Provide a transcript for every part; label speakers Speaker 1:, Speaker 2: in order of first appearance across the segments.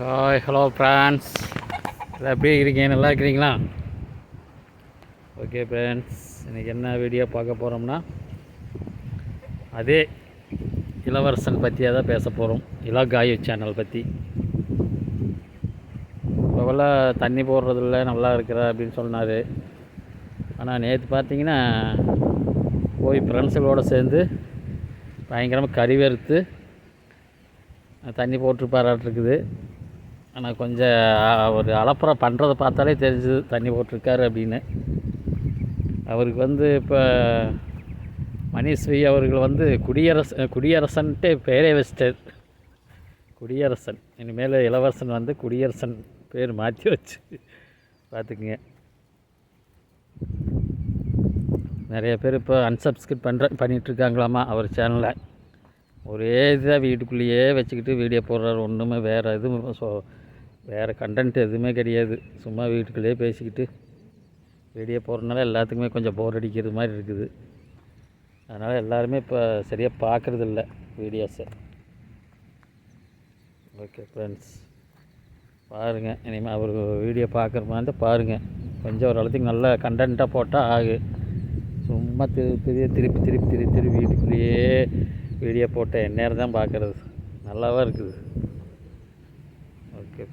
Speaker 1: Hi hello France எப்படி இருக்கீங்க? நல்லா இருக்கிறீங்களா? ஓகே ஃப்ரெண்ட்ஸ் இன்றைக்கி என்ன வீடியோ பார்க்க போகிறோம்னா அதே இளவரசன் பற்றியாக தான் பேச போகிறோம் இலகாயு சேனல் பற்றி இப்போவெல்லாம் தண்ணி போடுறதில்ல நல்லா இருக்கிற அப்படின்னு சொன்னார். ஆனால் நேற்று பார்த்தீங்கன்னா போய் ஃப்ரெண்ட்ஸுகளோடு சேர்ந்து பயங்கரமாக கறி வறுத்து தண்ணி போட்டிருப்பாராட்டிருக்குது. ஆனால் கொஞ்சம் ஒரு அலப்புற பண்ணுறதை பார்த்தாலே தெரிஞ்சுது தண்ணி போட்டிருக்காரு அப்படின்னு. அவருக்கு வந்து இப்போ மணிஸ்ரீ அவர்கள் வந்து குடியரசு குடியரசன்ட்டு பேரே வச்சிட்டார். குடியரசன். இனிமேல் இளவரசன் வந்து குடியரசன் பேர் மாற்றி வச்சு பார்த்துக்குங்க. நிறைய பேர் இப்போ அன்சப்ஸ்கிரைப் பண்ணுற பண்ணிகிட்ருக்காங்களாமா அவர் சேனலை ஒரே இதாக வீட்டுக்குள்ளேயே வச்சுக்கிட்டு வீடியோ போடுறாரு. ஒன்றுமே வேறு எதுவும் ஸோ வேறு கண்டென்ட் எதுவுமே கிடையாது. சும்மா வீட்டுக்குள்ளேயே பேசிக்கிட்டு வீடியோ போடுறதுனால எல்லாத்துக்குமே கொஞ்சம் போர் அடிக்கிறது மாதிரி இருக்குது. அதனால் எல்லாருமே இப்போ சரியாக பார்க்குறது இல்லை வீடியோஸை ஓகே ஃப்ரெண்ட்ஸ் பாருங்கள் இனிமேல் அவர் வீடியோ பார்க்குற மாதிரி இருந்தால் பாருங்கள் கொஞ்சம் ஓரளவுக்கு நல்ல கண்டென்ட்டாக போட்டால் ஆகு. சும்மா திரு திருப்பி திருப்பி திருப்பி திருப்பி வீட்டுக்குள்ளேயே வீடியோ போட்ட எந்நேரம் தான் பார்க்குறது. நல்லாவாக இருக்குது.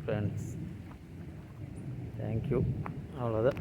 Speaker 1: ஃப்ரெண்ட்ஸ் தேங்க்யூ அவ்வளோதான்